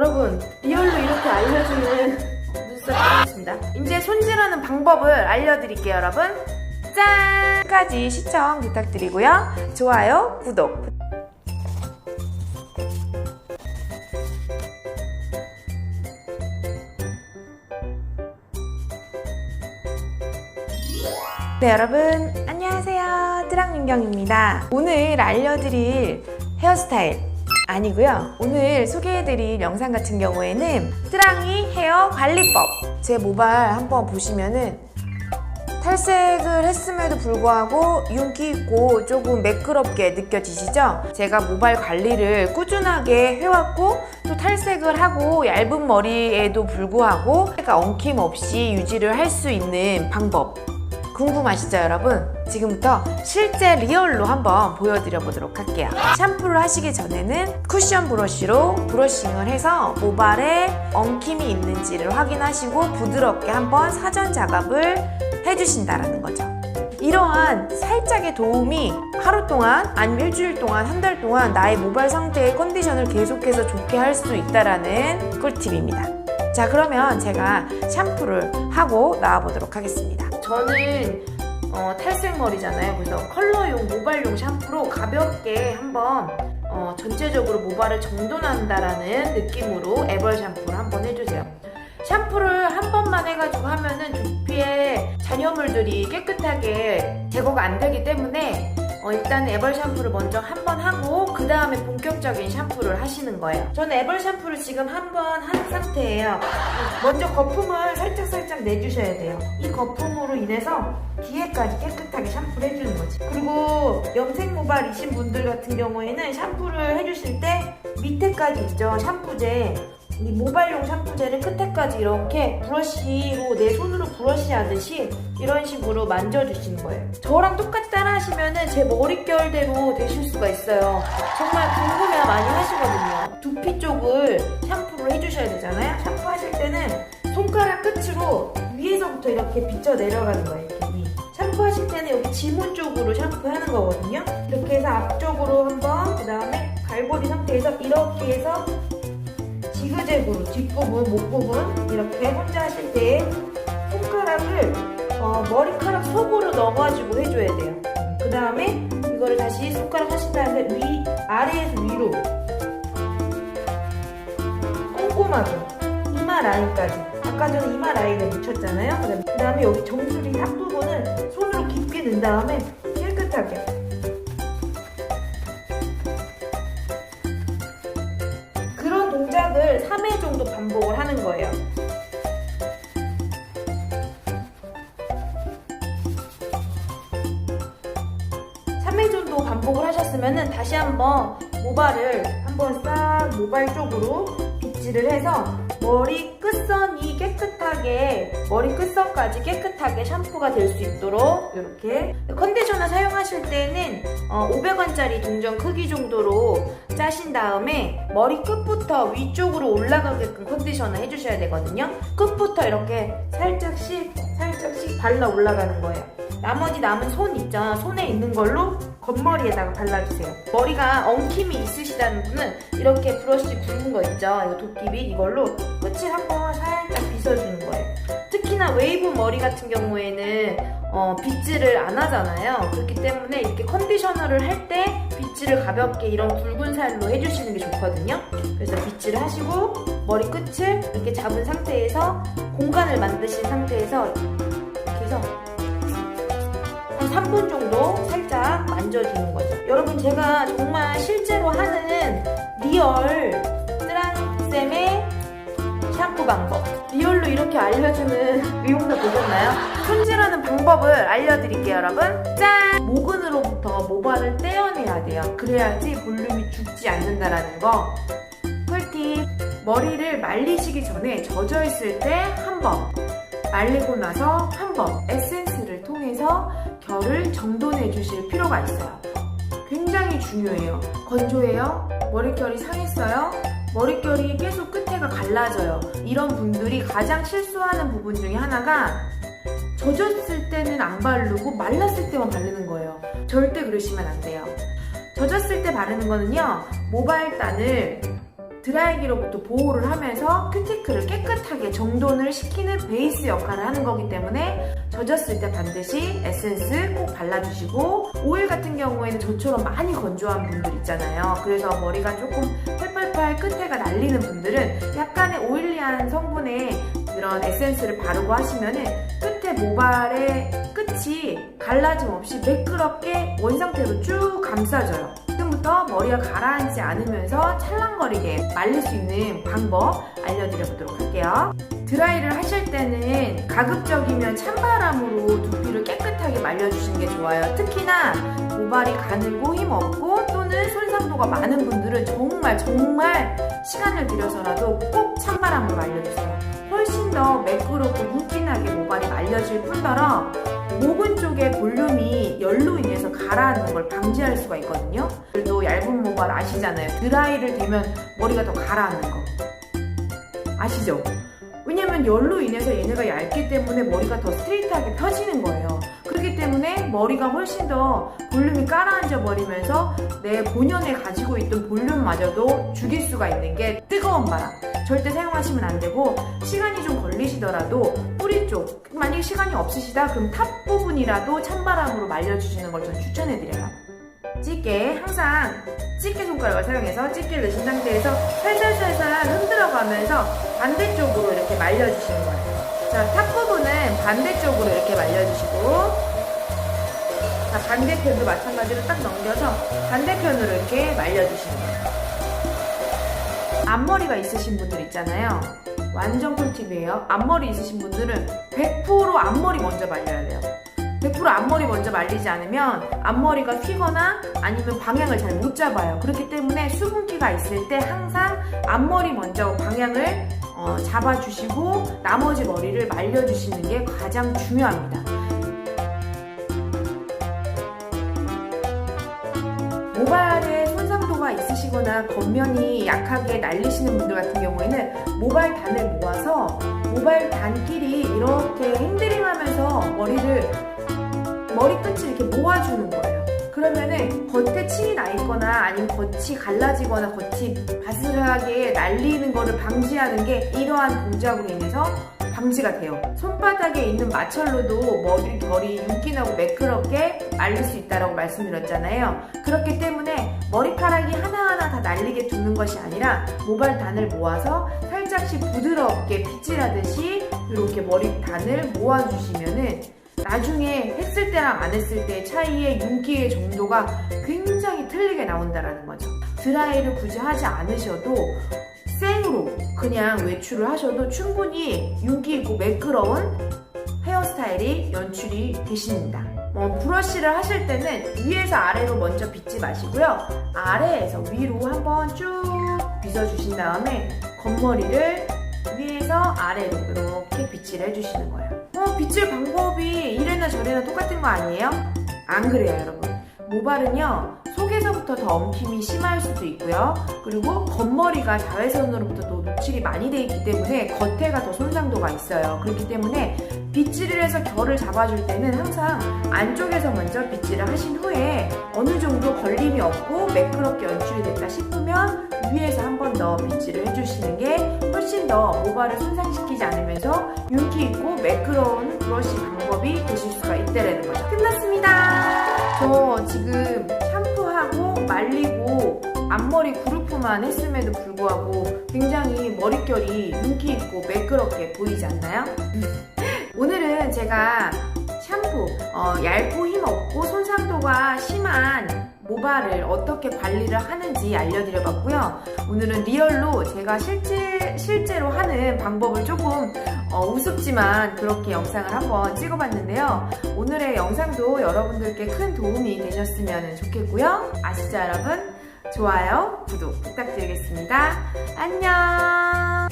여러분 리얼로 이렇게 알려주는 눈썹이었습니다. 이제 손질하는 방법을 알려드릴게요, 여러분. 짠! 끝까지 시청 부탁드리고요. 좋아요, 구독. 네, 여러분 안녕하세요. 뜨랑민경입니다. 오늘 알려드릴 헤어스타일 아니고요. 오늘 소개해드릴 영상 같은 경우에는 뜨랑이 헤어 관리법. 제 모발 한번 보시면은 탈색을 했음에도 불구하고 윤기 있고 조금 매끄럽게 느껴지시죠? 제가 모발 관리를 꾸준하게 해왔고 또 탈색을 하고 얇은 머리에도 불구하고 제가 엉킴 없이 유지를 할 수 있는 방법 궁금하시죠 여러분? 지금부터 실제 리얼로 한번 보여드려 보도록 할게요. 샴푸를 하시기 전에는 쿠션 브러쉬로 브러싱을 해서 모발에 엉킴이 있는지를 확인하시고 부드럽게 한번 사전 작업을 해주신다라는 거죠. 이러한 살짝의 도움이 하루 동안 아니면 일주일 동안 한 달 동안 나의 모발 상태의 컨디션을 계속해서 좋게 할 수 있다라는 꿀팁입니다. 자 그러면 제가 샴푸를 하고 나와보도록 하겠습니다. 저는 어, 탈색 머리잖아요 그래서 컬러용 모발용 샴푸로 가볍게 한번 어, 전체적으로 모발을 정돈한다라는 느낌으로 에벌 샴푸를 한번 해주세요 샴푸를 한 번만 해가지고 하면은 두피에 잔여물들이 깨끗하게 제거가 안 되기 때문에 어, 일단 에벌 샴푸를 먼저 한 번 하고 그 다음에 본격적인 샴푸를 하시는 거예요. 저는 에벌 샴푸를 지금 한 번 한 상태예요. 먼저 거품을 살짝 살짝 내주셔야 돼요. 이 거품으로 인해서 뒤에까지 깨끗하게 샴푸를 해주는 거지. 그리고 염색 모발이신 분들 같은 경우에는 샴푸를 해주실 때 밑에까지 있죠 샴푸제 이 모발용 샴푸제를 끝에까지 이렇게 브러쉬로 내 손으로 브러쉬 하듯이 이런 식으로 만져주시는 거예요. 저랑 똑같이 따라 하시면은 제 머릿결대로 되실 수가 있어요. 정말 궁금해야 많이 하시거든요. 두피 쪽을 샴푸를 해주셔야 되잖아요. 샴푸 하실 때는 손가락 끝으로 위에서부터 이렇게 비쳐 내려가는 거예요. 이렇게 위. 샴푸 하실 때는 여기 지문 쪽으로 샴푸 하는 거거든요. 이렇게 해서 앞쪽으로 한번, 그 다음에 갈고리 상태에서 이렇게 해서 지그재그로 뒷부분, 목부분 이렇게 혼자 하실 때 손가락을 어, 머리카락 속으로 넣어가지고 해줘야 돼요. 그 다음에 이거를 다시 손가락 하신 다음에 위, 아래에서 위로 꼼꼼하게 이마 라인까지 아까 전에 이마 라인을 묻혔잖아요. 그 다음에 여기 정수리 앞부분을 손으로 깊게 넣은 다음에 깨끗하게 그런 동작을 3회 정도 반복을 하는 거예요. 삼회 정도 반복을 하셨으면 다시 한번 모발을 한번 싹 모발 쪽으로 빗질을 해서 머리 끝선이 깨끗하게 머리 끝선까지 깨끗하게 샴푸가 될 수 있도록 이렇게 컨디셔너 사용하실 때는 500원짜리 동전 크기 정도로 짜신 다음에 머리 끝부터 위쪽으로 올라가게끔 컨디셔너 해주셔야 되거든요. 끝부터 이렇게 살짝씩 살짝씩 발라 올라가는 거예요. 나머지 남은 손 있죠. 손에 있는 걸로 겉머리에다가 발라주세요. 머리가 엉킴이 있으시다는 분은 이렇게 브러쉬 굵은 거 있죠. 이거 도끼비 이걸로 끝을 한번 살짝 빗어주는 거예요. 특히나 웨이브 머리 같은 경우에는 어, 빗질을 안 하잖아요. 그렇기 때문에 이렇게 컨디셔너를 할 때 빗질을 가볍게 이런 굵은 살로 해주시는 게 좋거든요. 그래서 빗질을 하시고 머리 끝을 이렇게 잡은 상태에서 공간을 만드신 상태에서 한 3분 정도 살짝 만져주는 거죠. 여러분 제가 정말 실제로 하는 리얼 뜨랑쌤의 샴푸 방법 리얼로 이렇게 알려주는 미용사 보셨나요? 손질하는 방법을 알려드릴게요 여러분 짠! 모근으로부터 모발을 떼어내야 돼요 그래야지 볼륨이 죽지 않는다라는 거 꿀팁 머리를 말리시기 전에 젖어있을 때 한 번 말리고 나서 한 번 에센스를 통해서 결을 정돈해 주실 필요가 있어요. 굉장히 중요해요. 건조해요? 머릿결이 상했어요? 머릿결이 계속 끝에가 갈라져요. 이런 분들이 가장 실수하는 부분 중에 하나가 젖었을 때는 안 바르고 말랐을 때만 바르는 거예요. 절대 그러시면 안 돼요. 젖었을 때 바르는 거는요, 모발단을 드라이기로부터 보호를 하면서 큐티클을 깨끗하게 정돈을 시키는 베이스 역할을 하는 거기 때문에 젖었을 때 반드시 에센스 꼭 발라주시고 오일 같은 경우에는 저처럼 많이 건조한 분들 있잖아요. 그래서 머리가 조금 팔팔팔 끝에가 날리는 분들은 약간의 오일리한 성분의 그런 에센스를 바르고 하시면은 끝에 모발의 끝이 갈라짐 없이 매끄럽게 원상태로 쭉 감싸져요. 지금부터 머리가 가라앉지 않으면서 찰랑거리게 말릴 수 있는 방법 알려드려 보도록 할게요. 드라이를 하실 때는 가급적이면 찬바람으로 두피를 깨끗하게 말려주시는 게 좋아요. 특히나 모발이 가늘고 힘없고 또는 손상도가 많은 분들은 정말 정말 시간을 들여서라도 꼭 찬바람으로 말려주세요. 훨씬 더 매끄럽고 윤기나게 모발이 말려질 뿐더러 모근 쪽의 볼륨이 열로 인해서 가라앉는 걸 방지할 수가 있거든요. 또 얇은 모발 아시잖아요. 드라이를 되면 머리가 더 가라앉는 거. 아시죠? 왜냐면 열로 인해서 얘네가 얇기 때문에 머리가 더 스트레이트하게 펴지는 거예요. 그렇기 때문에 머리가 훨씬 더 볼륨이 깔아앉아 버리면서 내 본연에 가지고 있던 볼륨마저도 죽일 수가 있는 게 뜨거운 바람. 절대 사용하시면 안 되고 시간이 좀 걸리시더라도 뿌리 쪽 만약에 시간이 없으시다 그럼 탑 부분이라도 찬바람으로 말려주시는 걸 저는 추천해드려요. 집게 항상 집게 손가락을 사용해서 집게를 넣으신 상태에서 살살살살 흔들어가면서 반대쪽으로 이렇게 말려주시는 거예요. 자, 탑 부분은 반대쪽으로 이렇게 말려주시고 자, 반대편도 마찬가지로 딱 넘겨서 반대편으로 이렇게 말려주시는 거예요. 앞머리가 있으신 분들 있잖아요. 완전 꿀팁이에요. 앞머리 있으신 분들은 100% 앞머리 먼저 말려야 돼요. 100% 앞머리 먼저 말리지 않으면 앞머리가 휘거나 아니면 방향을 잘 못 잡아요. 그렇기 때문에 수분기가 있을 때 항상 앞머리 먼저 방향을 어, 잡아주시고 나머지 머리를 말려주시는 게 가장 중요합니다. 있으시거나 겉면이 약하게 날리시는 분들 같은 경우에는 모발 단을 모아서 모발 단끼리 이렇게 핸드링 하면서 머리를 머리끝을 이렇게 모아주는 거예요. 그러면은 겉에 침이 나 있거나 아니면 겉이 갈라지거나 겉이 바스하게 날리는 거를 방지하는 게 이러한 동작으로 인해서 방지가 돼요. 손바닥에 있는 마찰로도 머리 결이 윤기나고 매끄럽게 말릴 수 있다고 말씀드렸잖아요. 그렇기 때문에 머리카락이 하나하나 다 날리게 두는 것이 아니라 모발 단을 모아서 살짝씩 부드럽게 빗질하듯이 이렇게 머리 단을 모아주시면은 나중에 했을 때랑 안 했을 때의 차이의 윤기의 정도가 굉장히 틀리게 나온다라는 거죠. 드라이를 굳이 하지 않으셔도 생으로 그냥 외출을 하셔도 충분히 윤기 있고 매끄러운 헤어스타일이 연출이 되십니다. 뭐 브러쉬를 하실 때는 위에서 아래로 먼저 빗지 마시고요. 아래에서 위로 한번 쭉 빗어주신 다음에 겉머리를 위에서 아래로 이렇게 빗질 해주시는 거예요. 어, 빗질 방법이 이래나 저래나 똑같은 거 아니에요? 안 그래요, 여러분. 모발은요, 속에서부터 더 엉킴이 심할 수도 있고요. 그리고 겉머리가 자외선으로부터 또 노출이 많이 돼 있기 때문에 겉에가 더 손상도가 있어요. 그렇기 때문에 빗질을 해서 결을 잡아줄 때는 항상 안쪽에서 먼저 빗질을 하신 후에 어느 정도 걸림이 없고 매끄럽게 연출이 됐다 싶으면 위에서 한 번 더 빗질을 해주시는 게 훨씬 더 모발을 손상시키지 않으면서 윤기 있고 매끄러운 브러쉬 방법이 되실 수가 있다는 거죠. 끝났습니다. 저 지금 말리고 앞머리 그루프만 했음에도 불구하고 굉장히 머릿결이 윤기 있고 매끄럽게 보이지 않나요? 오늘은 제가 샴푸 어, 얇고 힘없고 손상도가 심한 모발을 어떻게 관리를 하는지 알려드려 봤고요. 오늘은 리얼로 제가 실제, 실제로 하는 방법을 조금 어, 우습지만 그렇게 영상을 한번 찍어봤는데요. 오늘의 영상도 여러분들께 큰 도움이 되셨으면 좋겠고요. 아시죠 여러분? 좋아요, 구독 부탁드리겠습니다. 안녕!